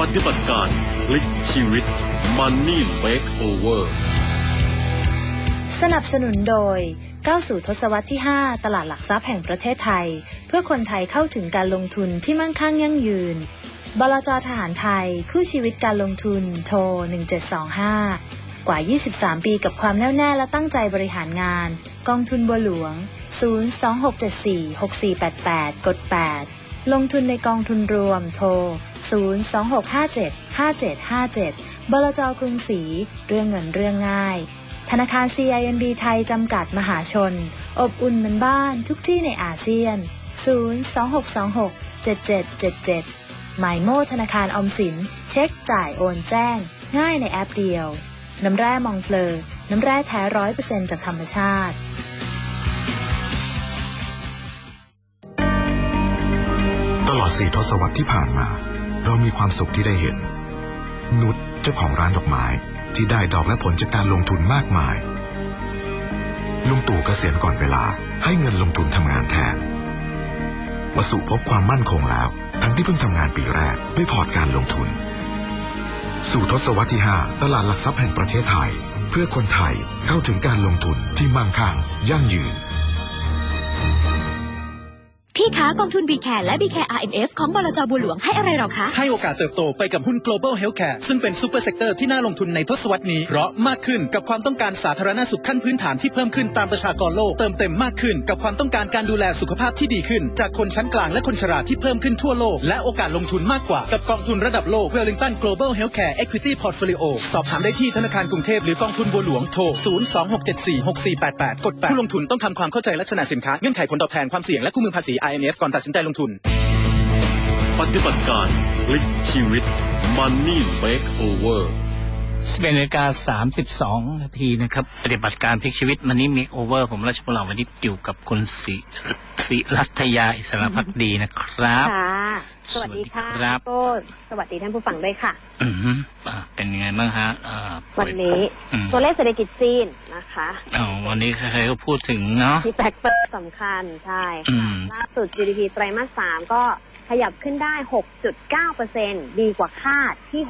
ปฏิบัติการพลิกชีวิต Money Makeover สนับสนุนโดยก้าวสู่ทศวรรษที่ 5 ตลาดหลักทรัพย์แห่งประเทศไทย เพื่อคนไทยเข้าถึงการลงทุนที่มั่งคั่งยั่งยืน บลจทหารไทย คู่ชีวิตการลงทุน โทร 1725 กว่า 23 ปีกับความแน่วแน่และตั้งใจบริหารงาน กองทุนบัวหลวง 026746488 กด 8 ลงทุนในกองทุนรวมโทร 026575757 บลจกรุงศรี เรื่องเงินเรื่องง่าย ธนาคาร CIMB ไทยจำกัดมหาชน อบอุ่นเหมือนบ้านทุกที่ในอาเซียน 026267777 หมายโมธนาคารออมสิน เช็คจ่ายโอนแจ้ง ง่ายในแอปเดียว น้ำแร่มองเฟลอ น้ำแร่แท้ร้อยเปอร์เซ็นจากธรรมชาติ สี่ทศวรรษที่ผ่านมา เรามีความสุขที่ได้เห็น นุชเจ้าของร้านดอกไม้ที่ได้ดอกและผลจากการลงทุนมากมาย ลุงตู่เกษียณก่อนเวลาให้เงินลงทุนทำงานแทนวสุพบความมั่นคงแล้ว ทั้งที่เพิ่งทำงานปีแรกด้วยพอร์ตการลงทุน สู่ทศวรรษที่ 5 ตลาดหลักทรัพย์แห่งประเทศไทย เพื่อคนไทยเข้าถึงการลงทุนที่มั่งคั่งยั่งยืน พี่คะกองทุน b c a r และ b c a r RMF ของบลจบัวหลวงให้อะไรเราคะ ให้โอกาสเติบโตไปกับหุ้น global healthcare ซึ่งเป็นซูเปอร์เซกเตอร์ที่น่าลงทุนในทศวรรษนี้ เพราะมากขึ้นกับความต้องการสาธารณสุขขั้นพื้นฐานที่เพิ่มขึ้นตามประชากรโลก เติมเต็มมากขึ้นกับความต้องการการดูแลสุขภาพที่ดีขึ้น จากคนชั้นกลางและคนชราที่เพิ่มขึ้นทั่วโลก และโอกาสลงทุนมากกว่ากับกองทุนระดับโลก Wellington Global Healthcare Equity Portfolio สอบถามได้ที่ธนาคารกรุงเทพหรือกองทุนบัวหลวงโทร026746488กด8ผู้ลงทุนต้องทำความเข้าใจลักษณะสินค้าเงื่อนไขผลตอบแทนความเสี่ยงและคู่มือภาษี IMF ก่อนตัดสินใจลงทุน ปฏิบัติการพลิกชีวิต Money Makeover 11นาฬิกา32นาทีนะครับ ปฏิบัติการพลิกชีวิตมันนี่ Make Over ผมราชบุรวันนี้อยู่กับคุณศิศิรัตยาอิสระพักดีนะครับ ค่ะ สวัสดีค่ะสวัสดีครับโก้สวัสดีท่านผู้ฟังด้วยค่ะ อือฮึอ่าเป็นยังไงบ้างฮะอ่าวันนี้อืมตัวเลขเศรษฐกิจจีนนะคะอ๋อวันนี้ใครๆก็พูดถึงเนาะ ที่แฟกเตอร์สำคัญใช่อืค่ะม ล่าสุด GDP ไตรมาสสามก็ ขยับขึ้นได้ 6.9%ดีกว่าคาดที่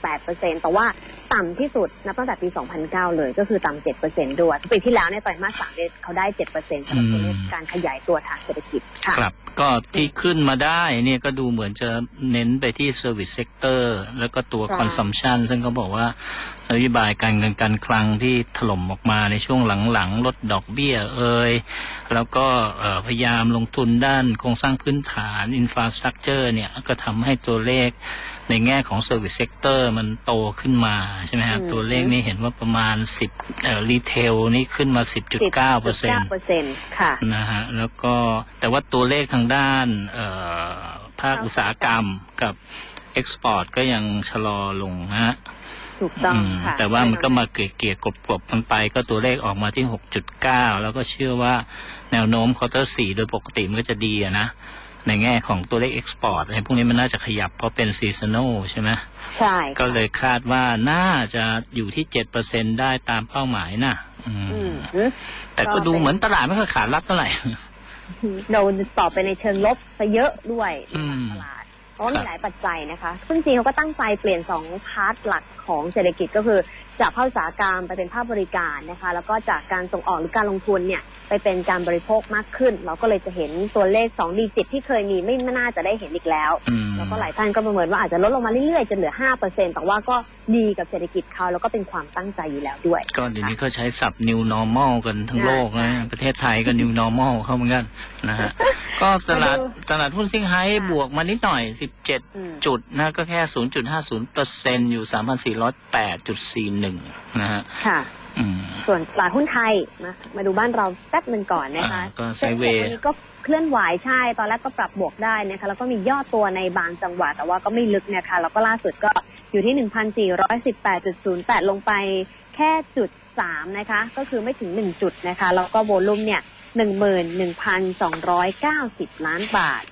6.8%แต่ว่าต่ำที่สุดนับตั้งแต่ปี 2009 เลยก็คือต่ำ 7%ด้วยปีที่แล้วเนี่ยไตรมาสสามเนี่ยเขาได้ 7%สำหรับตัวเลขการขยายตัวทางเศรษฐกิจค่ะครับ ก็ที่ขึ้นมาได้เนี่ยก็ดูเหมือนจะเน้นไปที่ Service Sector แล้วก็ตัวใช่ Consumption ซึ่งเขาบอกว่า นโยบายการเงินการคลังที่ถล่มออกมาในช่วงหลังๆ ลดดอกเบี้ยเอ่ยแล้วก็เอ่อพยายามลงทุนด้านโครงสร้างพื้นฐาน Infrastructure เนี่ยก็ทำให้ตัวเลขในแง่ของ Service Sector มันโตขึ้นมาใช่ไหมฮะอืมตัวเลขนี่เห็นว่าประมาณ 10เอ่อรีเทลนี่ขึ้นมา 10.9เปอร์เซ็นต์10.9%ค่ะนะฮะแล้วก็แต่ว่าตัวเลขทางด้านเอ่อภาคอุตสาหกรรมกับเอ็กซ์พอร์ตก็ยังชะลอลงนะฮะ ถูกต้องอืมค่ะแต่ว่ามันก็มาเกลี่ยๆกลบๆกันไป ก็ตัวเลขออกมาที่6.9แล้วก็เชื่อว่าแนวโน้มควอเตอร์สี่โดยปกติมันก็จะดีอะนะในแง่ของตัวเลขเอ็กซ์พอร์ตอะไรพวกนี้มันน่าจะขยับเพราะเป็นซีซันอลใช่ไหมใช่ ก็เลยคาดว่าน่าจะอยู่ที่7%ได้ตามเป้าหมายนะอืมอืมแต่ก็ดูเหมือนตลาดไม่ค่อยขาดรับเท่าไหร่เราต่อไปในเชิงลบซะเยอะด้วยอืมตลาดเพราะว่าครัมีบหลายปัจจัยนะคะซึ่งจีนเขาก็ตั้งใจเปลี่ยนสองพาร์ทหลัก ของเศรษฐกิจก็คือจากภาคอุตสาหกรรมไปเป็นภาคบริการนะคะ แล้วก็จากการส่งออกหรือการลงทุนเนี่ยไปเป็นการบริโภคมากขึ้น เราก็เลยจะเห็นตัวเลข2ดีจิตที่เคยมีไม่ไม่น่าจะได้เห็นอีกแล้วอืมแล้วก็หลายท่านก็ประเมินว่าอาจจะลดลงมาเรื่อยๆจนเหลือ5%แต่ว่าก็ดีกับเศรษฐกิจเขาแล้วก็เป็นความตั้งใจอยู่แล้วด้วย ก็เดี๋ยวนี้ก็ใช้ศัพท์ new normal กันทั้งโลกนะประเทศไทยก็ new normal เข้าเหมือนกันนะฮะก็ตลาดมาดูตลาดหุ้นซิงไฮ้บวกมานิดหน่อยอืม17จุดนะก็แค่0.50เปอร์เซ็นอยู่3,408.41นะฮะค่ะอืมส่วนตลาดหุ้นไทยมามาดูบ้านเราแป๊บหนึ่งก่อนนะคะอ่าก็ไซเซ็นด์เวเซ็ย์วันนี้ก็เคลื่อนไหวใช่ ตอนแรกก็ปรับบวกได้นะคะ แล้วก็มีย่อตัวในบางจังหวะแต่ว่าก็ไม่ลึกนะคะแล้วก็ล่าสุดก็อยู่ที่1,418.08ลงไปแค่จุดสามนะคะ ก็คือไม่ถึง1จุดนะคะ แล้วก็โวลุ่มเนี่ย11,290ล้านบาท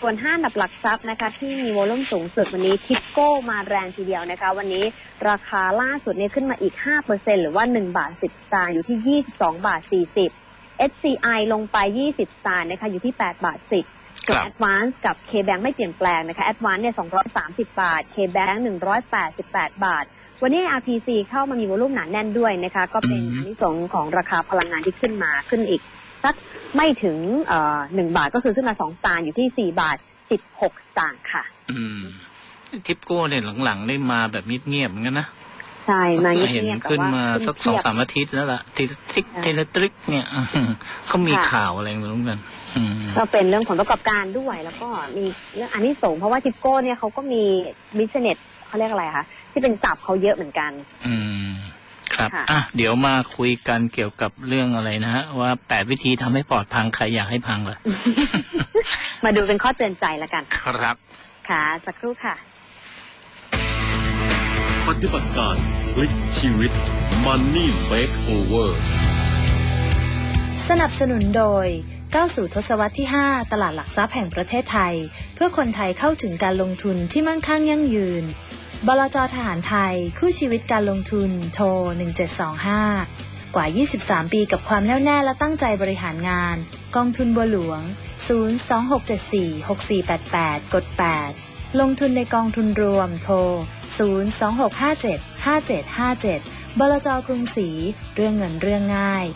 ส่วนห้าอันดับหลักทรัพย์นะคะ ที่มีโวลุ่มสูงสุดวันนี้ทิปโก้มาแรงทีเดียวนะคะ วันนี้ราคาล่าสุดเนี่ยขึ้นมาอีก 5%หรือว่า 1 บาท 10สตางค์อยู่ที่ 22 บาท 40 SCI ลงไป 20 สตางค์นะคะอยู่ที่ 8 บาท 10ส่วนครับ Advance กับ K-Bank ไม่เปลี่ยนแปลงนะคะ Advance เนี่ย 230 บาท K-Bank 188 บาท วันนี้ RPC เข้ามามีวอลุ่มหนาแน่นด้วยนะคะ ก็เป็นอืมอันที่สงส์ของราคาพลังงานที่ขึ้นมาขึ้นอีก สักไม่ถึงเอ่อหนึ่งบาทก็คือขึ้นมาสองสตางค์อยู่ที่สี่บาทสิบหกสตางค์ค่ะ อืม ทิปโก้เนี่ยหลังๆได้มาแบบเงียบๆเหมือนกันนะใช่มาเงียบๆเห็นแต่ขึ้นว่ามาสักสขึ้องนเทียบสามอาทิตย์แล้วล่ะทิทิกใช่เทเลตริกเนี่ยเขามีค่ะข่าวอะไรไม่รู้กันอืมก็เป็นเรื่องผลประกอบการด้วย แล้วก็มีเรื่องอันนี้ส่งส์เพราะว่าทิปโก้เนี่ยเขาก็มีบิสเนสเขาเรียกอะไรคะที่เป็นศัพท์เขาเยอะเหมือนกัน อืม ครับค่ะอะเดี๋ยวมาคุยกันเกี่ยวกับเรื่องอะไรนะฮะว่าแปดวิธีทำให้ปอดพังใครอยากให้พังล่ะมาดูเป็นข้อเตือนใจแล้วกัน ครับ ค่ะสักครู่ค่ะ ปฏิบัติการพลิกชีวิต Money Makeover สนับสนุนโดยก้าวสู่ทศวรรษที่ 5 ตลาดหลักทรัพย์แห่งประเทศไทย เพื่อคนไทยเข้าถึงการลงทุนที่มั่งคั่งยั่งยืน บลจทหารไทย คู่ชีวิตการลงทุน โทร 1725 กว่า 23 ปีกับความแน่วแน่และตั้งใจบริหารงาน กองทุนบัวหลวง 026746488 กด 8 ลงทุนในกองทุนรวม โทร 026575757 บลจกรุงศรีเรื่องเงินเรื่องง่าย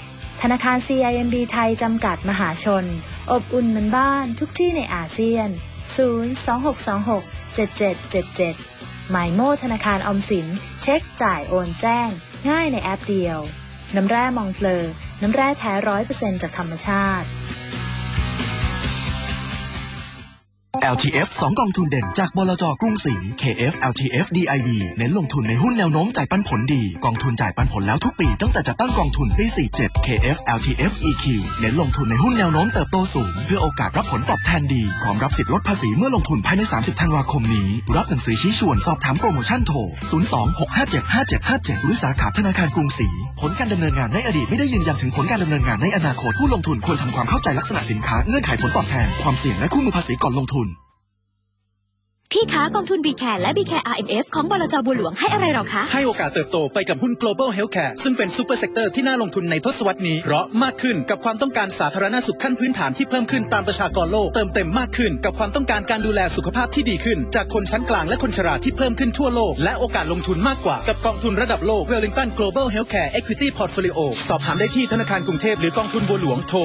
ธนาคาร CIMB ไทยจำกัดมหาชน อบอุ่นเหมือนบ้านทุกที่ในอาเซียน 026267777 หมายโมธนาคารออมสิน เช็คจ่ายโอนแจ้ง ง่ายในแอปเดียว น้ำแร่มองเฟลอร์น้ำแร่แท้ร้อยเปอร์เซ็นจากธรรมชาติ LTF 2 กองทุนเด่นจากบลจกรุงศรี KF LTF DIV เน้นลงทุนในหุ้นแนวโน้มจ่ายปันผลดี กองทุนจ่ายปันผลแล้วทุกปีตั้งแต่จัดตั้งกองทุนปี 47 KF LTF EQ เน้นลงทุนในหุ้นแนวโน้มเติบโตสูง เพื่อโอกาสรับผลตอบแทนดีพร้อมรับสิทธิลดภาษีเมื่อลงทุนภายใน 30 ธันวาคมนี้ รับหนังสือชี้ชวนสอบถามโปรโมชั่นโทร 026575757 หรือสาขาธนาคารกรุงศรี ผลการดำเนินงานในอดีตไม่ได้ยืนยันถึงผลการดำเนินงานในอนาคตผู้ลงทุนควรทำความเข้าใจลักษณะสินค้าเงื่อนไขผลตอบแทนความเสี่ยงและคู่มือภาษีก่อนลงทุน พี่คะกองทุน b c a r และ b c a r RMF ของบลจบัวหลวงให้อะไรเราคะ ให้โอกาสเติบโตไปกับหุ้น global healthcare ซึ่งเป็นซูเปอร์เซกเตอร์ที่น่าลงทุนในทศวรรษนี้ เพราะมากขึ้นกับความต้องการสาธารณสุขขั้นพื้นฐานที่เพิ่มขึ้นตามประชากรโลก เติมเต็มมากขึ้นกับความต้องการการดูแลสุขภาพที่ดีขึ้น จากคนชั้นกลางและคนชราที่เพิ่มขึ้นทั่วโลก และโอกาสลงทุนมากกว่ากับกองทุนระดับโลก Wellington Global Healthcare Equity Portfolio สอบถามได้ที่ธนาคารกรุงเทพหรือกองทุนบัวหลวงโทร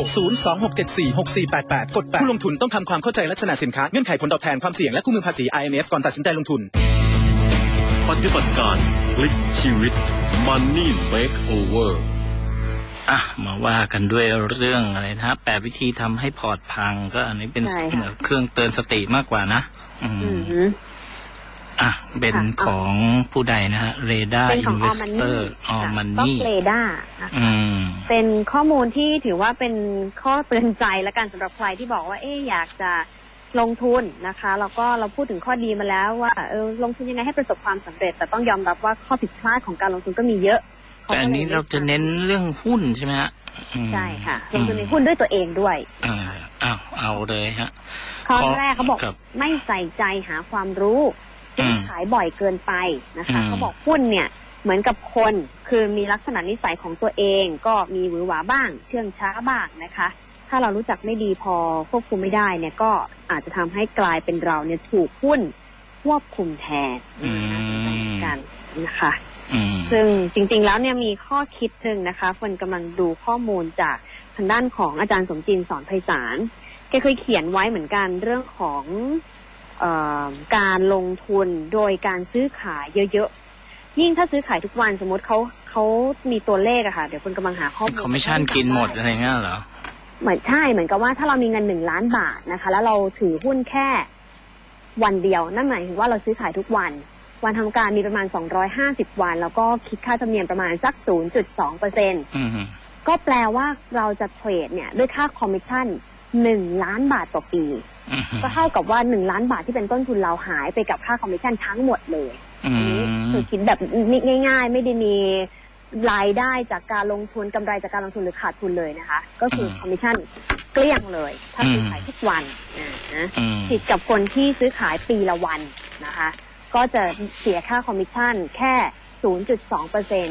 026746488 กด8ผู้ลงทุนต้องทำความเข้าใจลักษณะสินค้าเงื่อนไขผลตอบแทนความเสี่ยงและคู่มือภาษี IMF ก่อนตัดสินใจลงทุน ปฏิบัติการพลิกชีวิต Money Makeover อะมาว่ากันด้วยเรื่องอะไรนะฮะแปดวิธีทำให้พอร์ตพัง ก็อันนี้เป็นใช่ค่ะเครื่องเตือนสติมากกว่านะ อือืมอหืออะเป็นค่ะของผู้ใดนะฮะเรดาเป็นอิของนเวออสมันเตอนี่ร์ออมันก็นี่เลด้าอืมเป็นข้อมูลที่ถือว่าเป็นข้อเตือนใจและกันสำหรับใครที่บอกว่า เอ๊ะอยากจะ ลงทุนนะคะแล้วก็เราพูดถึงข้อดีมาแล้วว่าเออลงทุนยังไงให้ประสบความสำเร็จ แต่ต้องยอมรับว่าข้อผิดพลาดของการลงทุนก็มีเยอะแต่อันนี้เราจะเน้นเรื่องหุ้นใช่ไหมฮะอืมใช่ค่ะลงทุนในหุ้นด้วยตัวเองด้วยอ่าอ้าวเอาเลยฮะข้อเพราะแรกเขาบอกครับไม่ใส่ใจหาความรู้อืซื้อมขายบ่อยเกินไปนะคะอืมเขาบอกหุ้นเนี่ยเหมือนกับคนคือมีลักษณะนิสัยของตัวเอง ก็มีหวือหวาบ้าง เชื่องช้าบ้างนะคะ ถ้าเรารู้จักไม่ดีพอควบคุมไม่ได้เนี่ยก็อาจจะทำให้กลายเป็นเราเนี่ยถูกหุ้นควบคุมแทนอืมกันนะคะอืมซึ่งจริง ๆ แล้วเนี่ยมีข้อคิดหนึ่งนะคะฝนกำลังดูข้อมูลจากทางด้านของอาจารย์สมจินสอนไพศาลแกเคยเขียนไว้เหมือนกันเรื่องของเออการลงทุนโดยการซื้อขายเยอะๆ ยิ่งถ้าซื้อขายทุกวันสมมติเขาเขามีตัวเลขอะค่ะ เดี๋ยวคุณกำลังหาข้อมูลคอมมิชชั่นกินหมดอะไรเงี้ยเหรอ เหมือนใช่เหมือนกับว่าถ้าเรามีเงินหนึ่งล้านบาทนะคะ แล้วเราถือหุ้นแค่วันเดียว นั่นหมายถึงว่าเราซื้อขายทุกวัน วันทำการมีประมาณ250วัน แล้วก็คิดค่าธรรมเนียมประมาณสัก0.2เปอร์เซ็นอืมก็แปลว่าเราจะเทรดเนี่ย ด้วยค่าคอมมิชชั่น1ล้านบาทต่อปีอืมก็เท่ากับว่า1ล้านบาทที่เป็นต้นทุนเราหายไปกับค่าคอมมิชชั่นทั้งหมดเลยอือันนี้มคือคิดแบบง่าย ๆ ไม่ได้มี รายได้จากการลงทุนกำไรจากการลงทุนหรือขาดทุนเลยนะคะ ก็คือคอมมิชชั่นเกลี้ยงเลย ถ้าซื้อขายทุกวันนะอืมผิดกับคนที่ซื้อขายปีละวันนะคะ ก็จะเสียค่าคอมมิชชั่นแค่ 0.2เปอร์เซ็น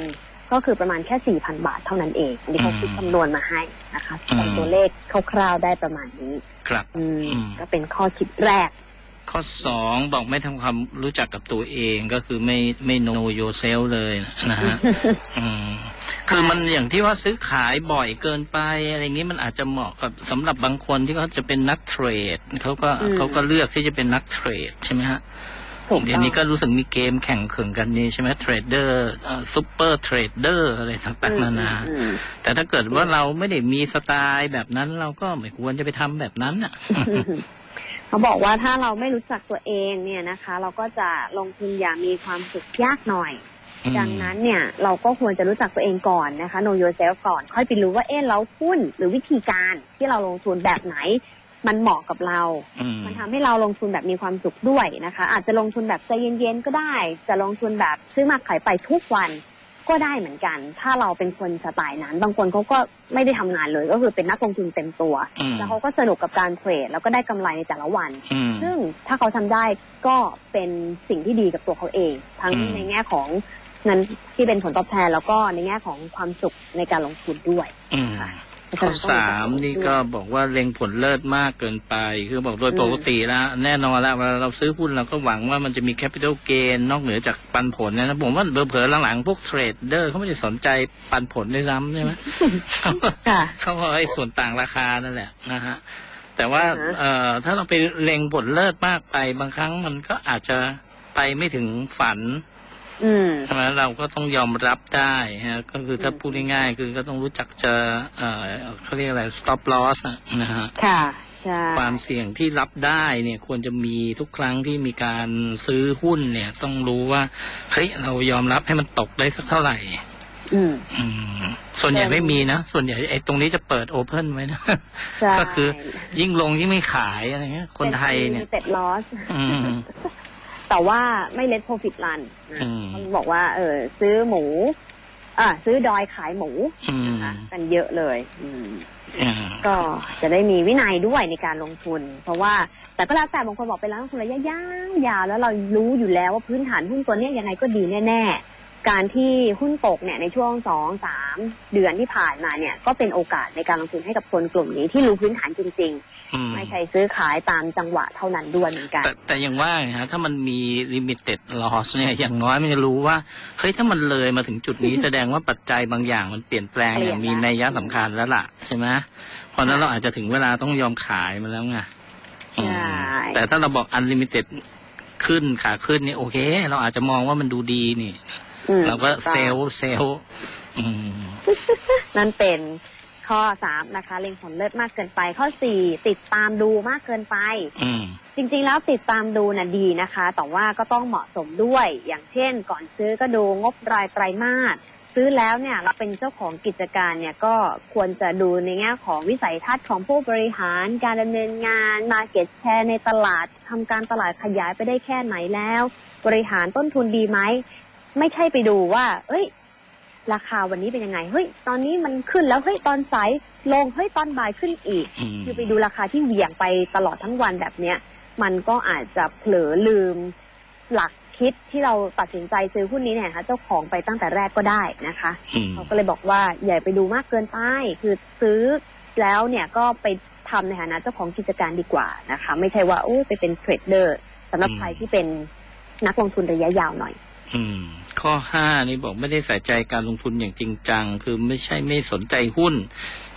ก็คือประมาณแค่ 4,000 บาทเท่านั้นเอง อันนี้เขาคิดอืมคำนวณมาให้นะคะอืมใส่ตัวเลขคร่าวๆได้ประมาณนี้ ครับอืมอืมก็เป็นข้อคิดแรก ข้อสองบอกไม่ทำความรู้จักกับตัวเองก็คือไม่ไม่ know yourself เลยนะฮะอืมคือมันอย่างที่ว่าซื้อขายบ่อยเกินไป อะไรอย่างนี้มันอาจจะเหมาะกับสำหรับบางคนที่เขาจะเป็นนักเทรดเขาก็อืมเขาก็เลือกที่จะเป็นนักเทรดใช่ไหมฮะถูกเดี๋ยต้วองนี้ก็รู้สึกมีเกมแข่งขันกันนี่ใช่ไหมเทรดเดอร์ซูเปอร์เทรดเดอร์อะไรต่างๆนานาอืมแต่ถ้าเกิดว่าเราไม่ได้มีสไตล์แบบนั้นเราก็ไม่ควรจะไปทำแบบนั้นอะอืม เขาบอกว่าถ้าเราไม่รู้จักตัวเองเนี่ยนะคะ เราก็จะลงทุนอย่างมีความสุขยากหน่อย ดังนั้นเนี่ย เราก็ควรจะรู้จักตัวเองก่อนนะคะ know yourself ก่อน ค่อยไปรู้ว่าเอ๊ะเราหุ้นหรือวิธีการที่เราลงทุนแบบไหน มันเหมาะกับเราอืมมันทำให้เราลงทุนแบบมีความสุขด้วยนะคะ อาจจะลงทุนแบบใจเย็นๆก็ได้ จะลงทุนแบบซื้อมาขายไปทุกวัน ก็ได้เหมือนกัน ถ้าเราเป็นคนสไตล์นั้น บางคนเขาก็ไม่ได้ทำงานเลย ก็คือเป็นนักลงทุนเต็มตัวอืมแล้วเขาก็สนุกกับการเทรดแล้วก็ได้กำไรในแต่ละวันอืมซึ่งถ้าเขาทำได้ก็เป็นสิ่งที่ดีกับตัวเขาเอง ทั้งอืมในแง่ของเงินที่เป็นผลตอบแทนแล้วก็ในแง่ของความสุขในการลงทุนด้วยอืมค่ะ ข้อสามนี่ก็บอกว่าเล็งผลเลิศมากเกินไป คือบอกโดยปกติแล้ว แน่นอนแล้วเวลาเราซื้อหุ้นเราก็หวังว่ามันจะมีแคปิตอลเกนนอกเหนือจากปันผลนะผมว่าเผลอๆหลังๆ พวกเทรดเดอร์เขาไม่ได้สนใจปันผลด้วยซ้ำใช่ไหมค่ะเขาบอกไอ้ส่วนต่างราคานั่นแหละนะฮะแต่ว่าอ่าฮะเอ่อถ้าเราไปเล็งผลเลิศมากไปบางครั้งมันก็อาจจะไปไม่ถึงฝันอืม ใช่ไหมเราก็ต้องยอมรับได้ฮะก็คือถ้าพูดง่ายๆคือก็ต้องรู้จักจะเอ่อเขาเรียกอะไร stop loss อะนะฮะค่ะใช่ความเสี่ยงที่รับได้เนี่ยควรจะมีทุกครั้งที่มีการซื้อหุ้นเนี่ยต้องรู้ว่าเฮ้ยเรายอมรับให้มันตกได้สักเท่าไหร่อืมอืมส่วนใหญ่เออไม่มีนะ ส่วนใหญ่ไอ้ตรงนี้จะเปิดโอเพนไว้นะใช่ก็คือยิ่งลงยิ่งไม่ขายอะไรเงี้ย คนไทยเนี่ยเต็ดลอสอืม แต่ว่าไม่เล t โ r ร f i t รันนะอืมเขาบอกว่า เออซื้อหมูอ่าซื้อดอยขายหมูอืมนะคะกันเยอะเลยอืมอืมก็จะได้มีวินัยด้วยในการลงทุน เพราะว่า แต่ก็แล้วแต่บางคนบอกเป็นแล้วลงทุนระยะยาวยาวแล้วเรารู้อยู่แล้วว่าพื้นฐานหุ้นตัวเนี้ยยังไงก็ดีแน่ๆ การที่หุ้นตกเนี่ยในช่วงสองสามเดือนที่ผ่านมาเนี่ย ก็เป็นโอกาสในการลงทุนให้กับคนกลุ่มนี้ที่รู้พื้นฐานจริงอืมๆ ไม่ใช่ซื้อขายตามจังหวะเท่านั้นด้วยเหมือนกัน แต่แต่ยังว่าไงฮะถ้ามันมี limited loss เนี่ยอย่างน้อยมันจะรู้ว่าเฮ้ยถ้ามันเลยมาถึงจุดนี้แสดงว่าปัจจัยบางอย่างมันเปลี่ยนแปลงเปลี่อยนย่างมีแล้วนัยยะสำคัญแล้วล่ะใช่ไหมเพราะฉะนั้นเราอาจจะถึงเวลาต้องยอมขายมันแล้วไงอืมใช่แต่ถ้าเราบอก unlimited ขึ้นขาขึ้นนี่โอเค เราอาจจะมองว่ามันดูดีนี่อืมเราก็ถูต้องเซลล์เซลล์อืมนั่นเป็น ข้อสามนะคะเล็งผลเลิศมากเกินไป ข้อสี่ติดตามดูมากเกินไปอืมจริง ๆ แล้วติดตามดูน่ะดีนะคะ แต่ว่าก็ต้องเหมาะสมด้วย อย่างเช่น ก่อนซื้อก็ดูงบรายไตรมาสซื้อแล้วเนี่ยเราเป็นเจ้าของกิจการเนี่ยก็ควรจะดูในแง่ของวิสัยทัศน์ของผู้บริหาร การดำเนินงานมาเก็ตแชร์ในตลาดทำการตลาดขยายไปได้แค่ไหนแล้ว บริหารต้นทุนดีไหมไม่ใช่ไปดูว่า เอ้ย ราคาวันนี้เป็นยังไงเฮ้ยตอนนี้มันขึ้นแล้วเฮ้ยตอนสายลงเฮ้ยตอนบ่ายขึ้นอีกอืมคือไปดูราคาที่เหวี่ยงไปตลอดทั้งวันแบบเนี้ย มันก็อาจจะเผลอลืมหลักคิดที่เราตัดสินใจซื้อหุ้นนี้เนี่ยนะคะเจ้าของไปตั้งแต่แรกก็ได้นะคะอืมเขาก็เลยบอกว่าอย่าไปดูมากเกินไปคือซื้อแล้วเนี่ยก็ไปทำในฐานะเจ้าของกิจการดีกว่านะคะ ไม่ใช่ว่าโอ้ไปเป็นเทรดเดอร์สำหรับใครที่เป็นนักลงทุนระยะยาวหน่อย อืม ข้อห้านี่บอกไม่ได้ใส่ใจการลงทุนอย่างจริงจัง คือไม่ใช่ไม่สนใจหุ้น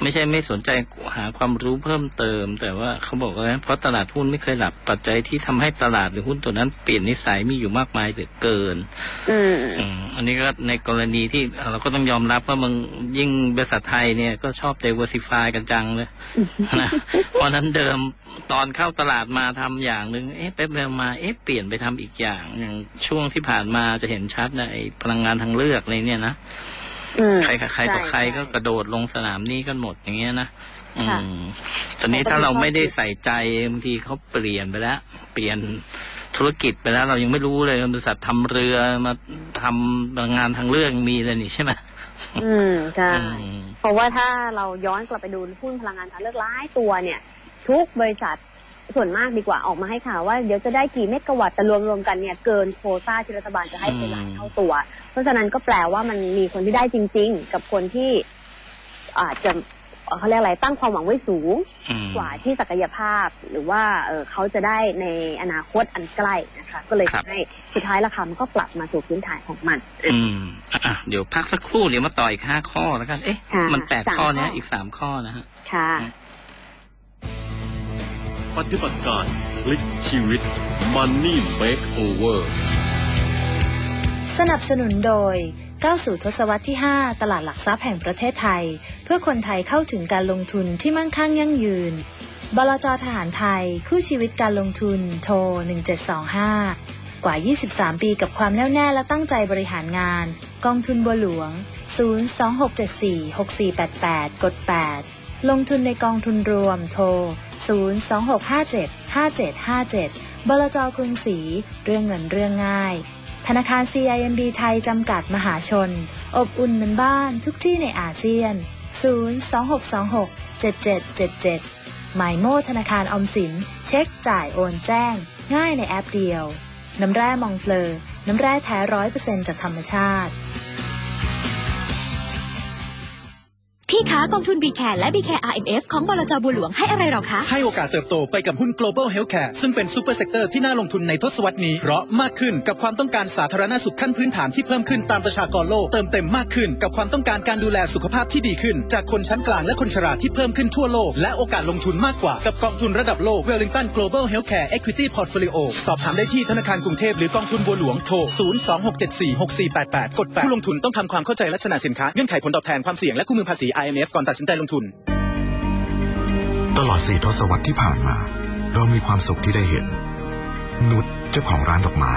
ไม่ใช่ไม่สนใจหาความรู้เพิ่มเติม แต่ว่าเขาบอกว่าเพราะตลาดหุ้นไม่เคยหลับปัจจัยที่ทำให้ตลาดหรือหุ้นตัวนั้นเปลี่ยนนิสัยมีอยู่มากมายเหลือเกิน อืมอืมอันนี้ก็ในกรณีที่เราก็ต้องยอมรับว่ามันยิ่งบริษัทไทยเนี่ยก็ชอบ diversify กันจังเลยนะเพราะฉะนั้นเดิม ตอนเข้าตลาดมาทำอย่างหนึ่งเอ๊ะแป๊บเดียวมาเอ๊ะเปลี่ยนไปทำอีกอย่างอย่างช่วงที่ผ่านมาจะเห็นชัดนะไอ้พลังงานทางเลือกอะไรเนี่ยนะอืมใครใครต่อใครก็กช่ระโดดลงสนามนี้กันหมดอย่างเงี้ยนะอืค่ะมตอนนี้ถ้าเราไม่ได้ใส่ใจบางทีเขาเปลี่ยนไปแล้ว เปลี่ยนธุรกิจไปแล้ว เรายังไม่รู้เลยบริษัททำเรือมาทำพลังงานทางเลือกมีเลยนี่ใช่ไหมอืมใช่อืมเพราะว่าถ้าเราย้อนกลับไปดูหุ้นพลังงานทางเลือกหลายตัวเนี่ย ทุกบริษัทส่วนมากดีกว่าออกมาให้ข่าวว่าเดี๋ยวจะได้กี่เมกะวัตต์แต่รวมๆกันเนี่ยเกินโควต้าที่รัฐบาลจะให้เป็นหลายเท่าตัว เพราะฉะนั้นก็แปลว่ามันมีคนที่ได้จริง ๆ กับคนที่อาจจะเอ่อเขาเรียกอะไรตั้งความหวังไว้สูงอืมกว่าที่ศักยภาพ หรือว่าเออเขาจะได้ในอนาคตอันใกล้นะคะ ก็เลยครับทำให้สุดท้ายราคามันก็ปรับมาสู่พื้นฐานของมัน อืมอะอะเดี๋ยวพักสักครู่เดี๋ยวมาต่ออีกห้าข้อแล้วกัน เอ๊ะค่ะมันแปดสามข้อเนี้ยข้ออีอีกสามข้อนะฮะค่ะ ปฏิบัติการพลิกชีวิต Money Makeover สนับสนุนโดยก้าวสู่ทศวรรษที่ 5 ตลาดหลักทรัพย์แห่งประเทศไทย เพื่อคนไทยเข้าถึงการลงทุนที่มั่งคั่งยั่งยืน บลจทหารไทย คู่ชีวิตการลงทุน โทร 1725 กว่า 23 ปีกับความแน่วแน่และตั้งใจบริหารงาน กองทุนบัวหลวง 026746488 กด 8 ลงทุนในกองทุนรวมโทร 026575757 บลจกรุงศรี เรื่องเงินเรื่องง่าย ธนาคาร CIMB ไทยจำกัดมหาชน อบอุ่นเหมือนบ้านทุกที่ในอาเซียน 026267777 หมายโม่ธนาคารออมสิน เช็คจ่ายโอนแจ้ง ง่ายในแอปเดียว น้ำแร่มองเฟลอร์น้ำแร่แท้ร้อยเปอร์เซ็นต์จากธรรมชาติ พี่คะกองทุน b c a r และ b c a r RMF ของบลจบัวหลวงให้อะไรเราคะ ให้โอกาสเติบโตไปกับหุ้น global healthcare ซึ่งเป็นซูเปอร์เซกเตอร์ที่น่าลงทุนในทศวรรษนี้ เพราะมากขึ้นกับความต้องการสาธารณสุขขั้นพื้นฐานที่เพิ่มขึ้นตามประชากรโลก เติมเต็มมากขึ้นกับความต้องการการดูแลสุขภาพที่ดีขึ้น จากคนชั้นกลางและคนชราที่เพิ่มขึ้นทั่วโลก และโอกาสลงทุนมากกว่ากับกองทุนระดับโลก Wellington Global Healthcare Equity Portfolio สอบถามได้ที่ธนาคารกรุงเทพหรือกองทุนบัวหลวงโทร026746488กด8ผู้ลงทุนต้องทำความเข้าใจลักษณะสินค้าเงื่อนไขผลตอบแทนความเสี่ยงและคู่มือภาษี IMF ก่อนตัดสินใจลงทุน ตลอดสี่ทศวรรษที่ผ่านมา เรามีความสุขที่ได้เห็น นุชเจ้าของร้านดอกไม้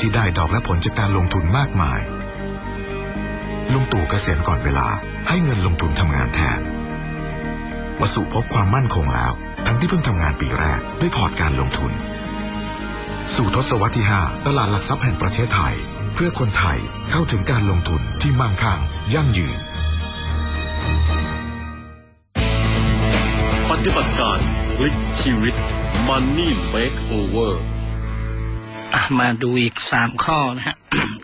ที่ได้ดอกและผลจากการลงทุนมากมายลุงตู่เกษียณก่อนเวลาให้เงินลงทุนทำงานแทนวสุพบความมั่นคงแล้ว ทั้งที่เพิ่งทำงานปีแรกด้วยพอร์ตการลงทุน สู่ทศวรรษที่ 5 ตลาดหลักทรัพย์แห่งประเทศไทย เพื่อคนไทยเข้าถึงการลงทุนที่มั่งคั่งยั่งยืน ปฏิบัติการพลิกชีวิต Money Makeover อะมาดูอีกสามข้อนะฮะ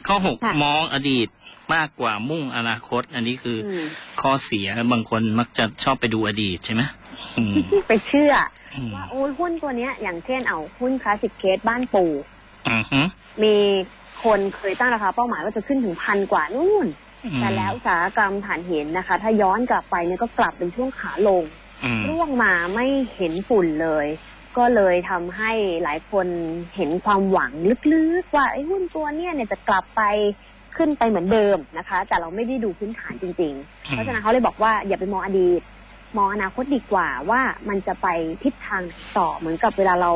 ข้อหกค่ะมองอดีตมากกว่ามุ่งอนาคต อันนี้คือออืมข้อเสียบางคนมักจะชอบไปดูอดีตใช่ไหมอืมไปเชื่ออืมว่าโอ้ยหุ้นตัวเนี้ย อย่างเช่นเอาหุ้นคลาสสิกเคสบ้านปู่อือฮึมีคนเคยตั้งราคาเป้าหมายว่าจะขึ้นถึงพันกว่านู่นอืม แต่แล้วอุตสาหกรรมฐานเห็นนะคะ ถ้าย้อนกลับไปเนี่ยก็กลับเป็นช่วงขาลงอืมร่วงมาไม่เห็นฝุ่นเลย ก็เลยทำให้หลายคนเห็นความหวังลึกๆ ว่าไอ้หุ้นตัวเนี้ยเนี่ยจะกลับไปขึ้นไปเหมือนเดิมนะคะ แต่เราไม่ได้ดูพื้นฐานจริง ๆ เพราะฉะนั้นเขาเลยบอกว่าอย่าไปมองอดีตมองอนาคตดีกว่าว่ามันจะไปทิศทางไหนต่อเหมือนกับเวลาเรา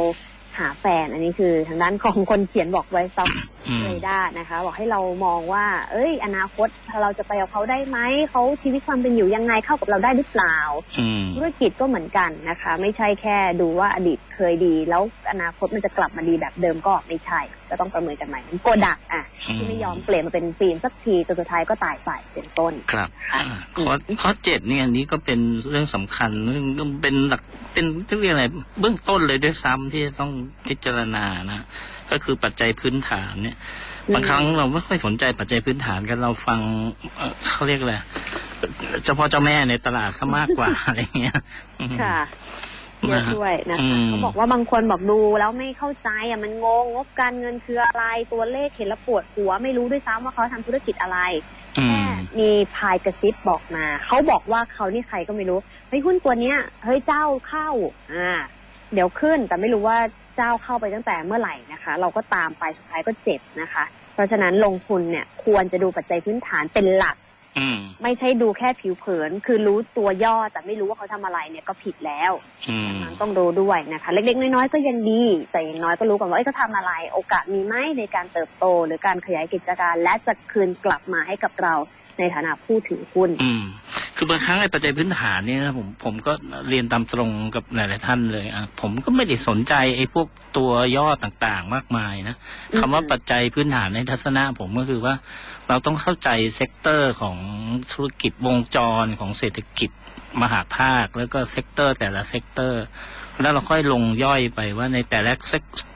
หาแฟน อันนี้คือทางด้านของคนเขียนบอกไว้ซับอืมเรด้านะคะ บอกให้เรามองว่า เอ้ย อนาคตเราจะไปกับเขาได้ไหมเขาชีวิตความเป็นอยู่ยังไงเข้ากับเราได้หรือเปล่าอืมธุรกิจก็เหมือนกันนะคะ ไม่ใช่แค่ดูว่าอดีตเคยดี แล้วอนาคตมันจะกลับมาดีแบบเดิมก็ไม่ใช่ ก็ต้องประเมินกันใหม่เหมือนโกดักอะที่ไม่ยอมเปลี่ยนมาเป็นฟิล์มสักทีจนสุดท้ายก็ตายไปเป็นต้นครับค่ะอ่าข้อข้อเจ็ดเนี่ยอันนี้ก็เป็นเรื่องสำคัญเรื่องเป็นหลักเป็นเรียกอะไรเบื้องต้นเลยด้วยซ้ำที่จะต้องพิจารณานะก็คือปัจจัยพื้นฐานเนี่ยอืมบางครั้งเราไม่ค่อยสนใจปัจจัยพื้นฐานกันเราฟังเอ่อเขาเรียกอะไรเจ้าพ่อเจ้าแม่ในตลาดซะมากกว่าอะไรเงี้ยอืมค่ะ เยอะด้วยนะอืคะมเขาบอกว่าบางคนบอกดูแล้วไม่เข้าใจอะมันงงงบการเงินคืออะไรตัวเลขเห็นแล้วปวดหัว ไม่รู้ด้วยซ้ำว่าเขาทำธุรกิจอะไรอืแค่มมีพายกระซิบบอกมาเขาบอกว่าเขานี่ใครก็ไม่รู้เฮ้ยหุ้นตัวเนี้ยเฮ้ยเจ้าเข้า อ่า เดี๋ยวขึ้นแต่ไม่รู้ว่าเจ้าเข้าไปตั้งแต่เมื่อไหร่นะคะ เราก็ตามไปสุดท้ายก็เจ็บนะคะ เพราะฉะนั้นลงทุนเนี่ยควรจะดูปัจจัยพื้นฐานเป็นหลักอืม ไม่ใช่ดูแค่ผิวเผิน คือรู้ตัวย่อแต่ไม่รู้ว่าเขาทำอะไรเนี่ยก็ผิดแล้วอืมมันต้องดูด้วยนะคะ เล็กๆ น้อยๆก็ยังดี แต่อย่างน้อยก็รู้ก่อนว่าเอ้ยเขาทำอะไร โอกาสมีไหมในการเติบโต หรือการขยายกิจการ และจะคืนกลับมาให้กับเรา ในฐานะผู้ถือหุ้นอืม คือบางครั้งไอ้ปัจจัยพื้นฐานเนี่ยนะผมผมก็เรียนตามตรงกับหลายๆท่านเลยอะผมก็ไม่ได้สนใจไอ้พวกตัวย่อต่างๆ มากมายนะอืมคำว่าปัจจัยพื้นฐานในทัศนะผมก็คือว่า เราต้องเข้าใจเซกเตอร์ของธุรกิจวงจรของเศรษฐกิจมหาภาค แล้วก็เซกเตอร์แต่ละเซกเตอร์แล้วเราค่อยลงย่อยไปว่าในแต่ละ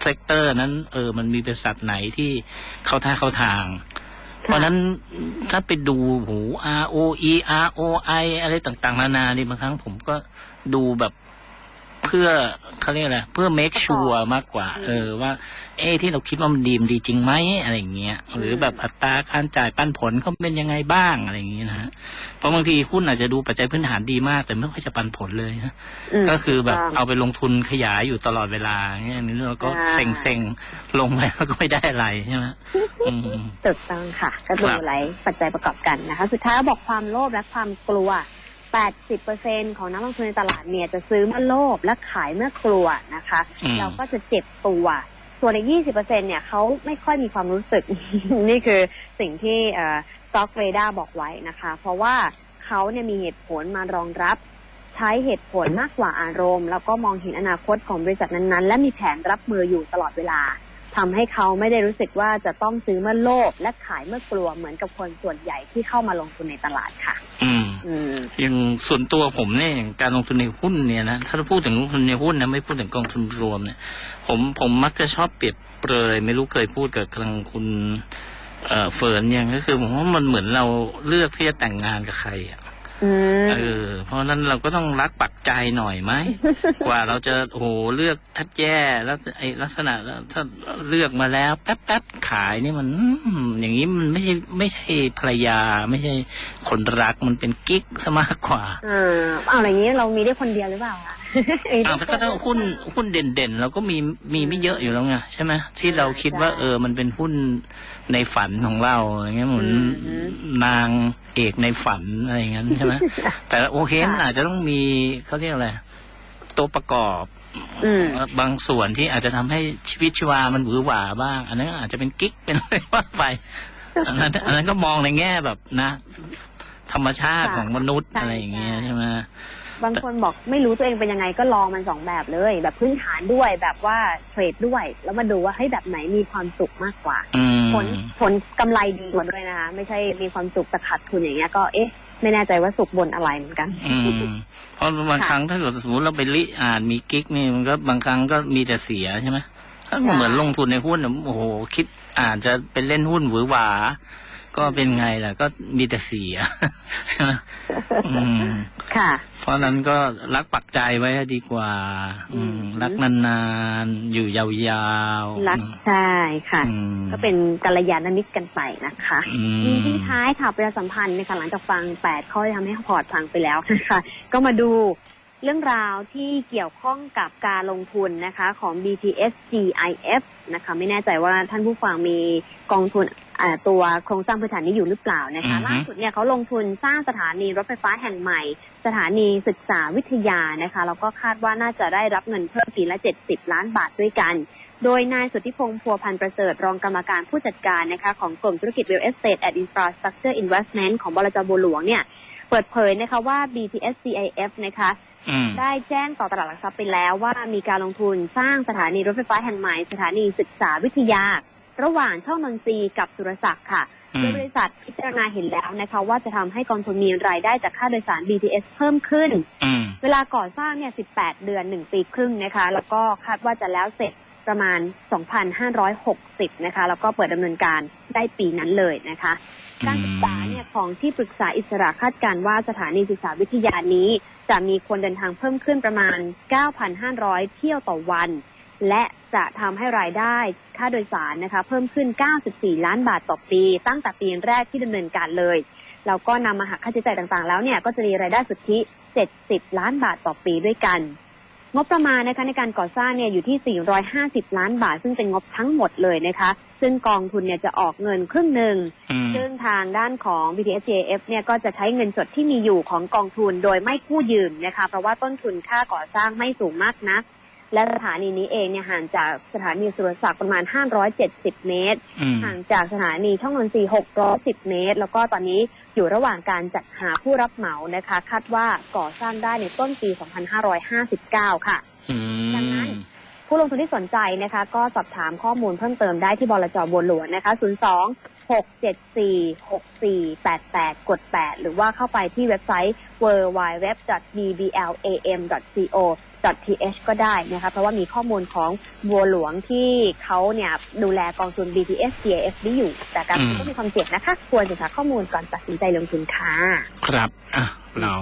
เซกเตอร์นั้นเออมันมีบริษัทไหนที่เข้าท่าเข้าทาง เพราะฉะนั้นถ้าไปดูหู R O E R O I อะไรต่าง ๆ นานานี่บางครั้งผมก็ดูแบบ เพื่อเขาเรียกอะไรเพื่อ make sure มากกว่า เออว่า เอะที่เราคิดว่ามันดีมนดีจริงไหมอะไรอย่างเงี้ยหรือแบบอัตราการจ่ายปันผลเขาเป็นยังไงบ้างอะไรอย่างเงี้ยนะฮะเพราะบางทีหุ้นอาจจะดูปัจจัยพื้นฐานดีมาก แต่ไม่ค่อยจะปันผลเลยนะมก็คือแบบถูกต้งเอาไปลงทุนขยายอยู่ตลอดเวลาเงี้ยอันนี้เราก็อ่าเซ็งเซ็งๆลงไปแล้วก็ไม่ได้อะไรใช่ไหมอืมถูกต้องค่ะ ก็ดูครับหลายปัจจัยประกอบกันนะคะ สุดท้ายก็บอกความโลภและความกลัว 80%ของนักลงทุนในตลาดเนี่ยจะซื้อเมื่อโลภและขายเมื่อกลัวนะคะ อืม เราก็จะเจ็บตัว ส่วนอีก20%เนี่ยเขาไม่ค่อยมีความรู้สึก นี่คือสิ่งที่เอ่อ Stock Radar บอกไว้นะคะ เพราะว่าเขาเนี่ยมีเหตุผลมารองรับ ใช้เหตุผลมากกว่าอารมณ์ แล้วก็มองเห็นอนาคตของบริษัทนั้นๆ และมีแผนรับมืออยู่ตลอดเวลา ทำให้เขาไม่ได้รู้สึกว่าจะต้องซื้อเมื่อโลภและขายเมื่อกลัวเหมือนกับคนส่วนใหญ่ที่เข้ามาลงทุนในตลาดค่ะ อืมอืมอย่างส่วนตัวผมเนี่ยอย่างการลงทุนในหุ้นเนี่ยนะถ้าเราพูดถึงลงทุนในหุ้นนะไม่พูดถึงกองทุนรวมเนี่ย ผมผมมักจะชอบเปรียบเปรยไม่รู้เคยพูดกับทางคุณเอ่อเฟิร์นยังก็คือผมว่ามันเหมือนเราเลือกที่จะแต่งงานกับใครอะอืม เออ เพราะฉะนั้นเราก็ต้องรักปักใจหน่อยไหม กว่าเราจะโอ้โหเลือกแทับแย่แล้วไอ้ลักษณะแล้วถ้าเลือกมาแล้ว แป๊บแป๊บขายนี่มันอืมอย่างนี้มันไม่ใช่ไม่ใช่ภรรยา ไม่ใช่คนรักมันเป็นกิ๊กซะมากกว่าเออเอาอะไรอย่างนี้เรามีได้คนเดียวหรือเปล่าคะอ้าวแต่ก็ถ้าหุ้นหุ้นเด่นๆเราก็มีมีไม่เยอะอยู่แล้วไงใช่ไหมที่เราคิดว่า เออมันเป็นหุ้น ในฝันของเราอย่างเงี้ยเหมือนนางเอกในฝันอะไรอย่างนั้นใช่ไหมแต่โอเคมันอาจจะต้องมีเขาเรียกอะไรตัวประกอบอืมบางส่วนที่อาจจะทำให้ชีวิตชีวามันหวือหวาบ้าง อันนั้นอาจจะเป็นกิ๊กเป็นอะไรว่าไปอันนั้นอันนั้นก็มองในแง่แบบนะ ธรรมชาติค่ะของมนุษย์ใช่อะไรอย่างเงี้ยใช่ไหม บางคนบอกไม่รู้ตัวเองเป็นยังไงก็ลองมันสองแบบเลย แบบพื้นฐานด้วยแบบว่าเทรดด้วย แล้วมาดูว่าให้ยแบบไหนมีความสุขมากกว่า อืมผลผลกำไรดีกว่าด้วยนะคะ ไม่ใช่มีความสุขแต่ขาดทุนอย่างเงี้ยก็เอ๊ะ ไม่แน่ใจว่าสุขบนอะไรเหมือนกัน อืมเพราะบางครั้งถ้าเกิดสมมติเราไปลิอ่านมีกิ๊กนี่มันก็บางครั้งก็มีแต่เสียใช่ไหมถ้าเหมือนลงทุนในหุ้นน่ะโอ้โหคิดอาจจะเป็นเล่นหุ้นหวือหวา ก็เป็นไงล่ะ ก็มีแต่เสียใช่ไหมอืมค่ะ เพราะฉะนั้นก็รักปักใจไว้ดีกว่า อืม รักนานๆ อยู่ยาวๆ รักใช่ค่ะอืมก็เป็นกัลยาณมิตรกันไปนะคะอืมีมทิ้งท้ายค่ะประชาสัมพันธ์ในค่ะหลังจากฟังแปดข้อที่ทำให้พอร์ตพังไปแล้วนะคะก็มาดูเรื่องราวที่เกี่ยวข้องกับการลงทุนนะคะของ BTS GIF นะคะ ไม่แน่ใจว่าท่านผู้ฟังมีกองทุนอ่า ตัวโครงสร้างพื้นฐานนี้อยู่หรือเปล่านะคะอือฮึล่าสุดเนี่ยเขาลงทุนสร้างสถานีรถไฟฟ้าแห่งใหม่ สถานีศึกษาวิทยานะคะแล้วก็คาดว่าน่าจะได้รับเงินเพิ่มปีละ 70 ล้านบาทด้วยกัน โดยนายสุทธิพงษ์พัวพันธ์ประเสริฐรองกรรมการผู้จัดการนะคะของกลุ่มธุรกิจ Real Estate and Infrastructure Investment ของบลจบัวหลวงเนี่ยเปิดเผยนะคะว่า BTS CIF นะคะอืมได้แจ้งต่อตลาดหลักทรัพย์ไปแล้วว่ามีการลงทุนสร้างสถานีรถไฟฟ้าแห่งใหม่ สถานีศึกษาวิทยา ระหว่างช่องนนทรีย์กับสุรศักดิ์ค่ะอืโดยมบริษัทพิจารณาเห็นแล้วนะคะว่าจะทำให้กองทุนมีรายได้จากค่าโดยสาร BTS เพิ่มขึ้นอืมเวลาก่อสร้างเนี่ย 18 เดือน 1 ปีครึ่งนะคะ แล้วก็คาดว่าจะแล้วเสร็จประมาณ 2,560 นะคะ แล้วก็เปิดดำเนินการได้ปีนั้นเลยนะคะ การศึกษาเนี่ยของที่ปรึกษาอิสระคาดการณ์ว่าสถานีศึกษาวิทยานี้ จะมีคนเดินทางเพิ่มขึ้นประมาณ 9,500 เที่ยวต่อวัน และจะทำให้รายได้ค่าโดยสารนะคะ เพิ่มขึ้น 94 ล้านบาทต่อปี ตั้งแต่ปีแรกที่ดำเนินการเลย แล้วก็นำมาหักค่าใช้จ่ายต่างๆ แล้วเนี่ยก็จะมีรายได้สุทธิ 70 ล้านบาทต่อปีด้วยกัน งบประมาณนะคะในการก่อสร้างเนี่ยอยู่ที่ 450 ล้านบาท ซึ่งเป็นงบทั้งหมดเลยนะคะ ซึ่งกองทุนเนี่ยจะออกเงินครึ่งหนึ่งอืมซึ่งทางด้านของ BTS JF เนี่ยก็จะใช้เงินสดที่มีอยู่ของกองทุนโดยไม่กู้ยืมนะคะ เพราะว่าต้นทุนค่าก่อสร้างไม่สูงมากนะ และสถานีนี้เองเนี่ยห่างจากสถานีสุรศักดิ์ประมาณ 570 เมตรอืมห่างจากสถานีช่องนนทรีย์610 เมตร แล้วก็ตอนนี้อยู่ระหว่างการจัดหาผู้รับเหมานะคะ คาดว่าก่อสร้างได้ในต้นปี 2559 ค่ะอืดังนั้มนผู้ลงทุนที่สนใจนะคะ ก็สอบถามข้อมูลเพิ่มเติมได้ที่บลจบัวหลวงนะคะ 02 674 6488 กด 8 หรือว่าเข้าไปที่เว็บไซต์ www.bblam.co .th ก็ได้นะคะเพราะว่ามีข้อมูลของบัวหลวงที่เขาเนี่ยดูแลกองทุน BTS CAF นี้อยู่ แต่การลงทุนก็มีความเสี่ยงนะคะ ควรศึกษาข้อมูลก่อนตัดสินใจลงทุนค่ะ ครับอะเรา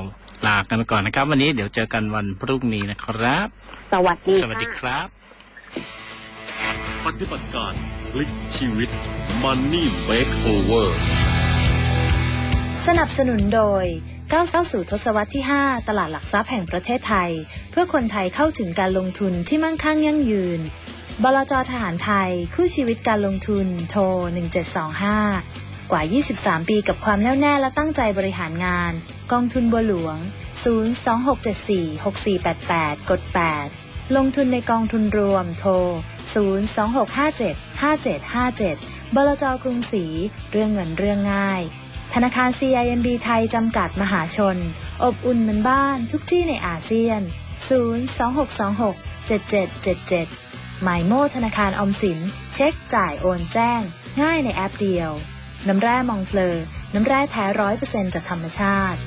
ลากันไปก่อนนะครับ วันนี้เดี๋ยวเจอกันวันพรุ่งนี้นะครับ สวัสดีสวัสดีค่ะครับปฏิบัติการพลิกชีวิต Money Makeover สนับสนุนโดย ก้าวเข้าสู่ทศวรรษที่ 5 ตลาดหลักทรัพย์แห่งประเทศไทย เพื่อคนไทยเข้าถึงการลงทุนที่มั่งคั่งยั่งยืน บลจทหารไทย คู่ชีวิตการลงทุน โทร 1725 กว่า 23 ปีกับความแน่วแน่และตั้งใจบริหารงาน กองทุนบัวหลวง 026746488 กด 8 ลงทุนในกองทุนรวม โทร 026575757 บลจกรุงศรีเรื่องเงินเรื่องง่าย ธนาคาร CIMB ไทย จำกัดมหาชน อบอุ่นเหมือนบ้านทุกที่ในอาเซียน 026267777 หมายโมธนาคารออมสิน เช็คจ่ายโอนแจ้ง ง่ายในแอปเดียว น้ำแร่มองเฟลอ น้ำแร่แท้ร้อยเปอร์เซ็นต์จากธรรมชาติ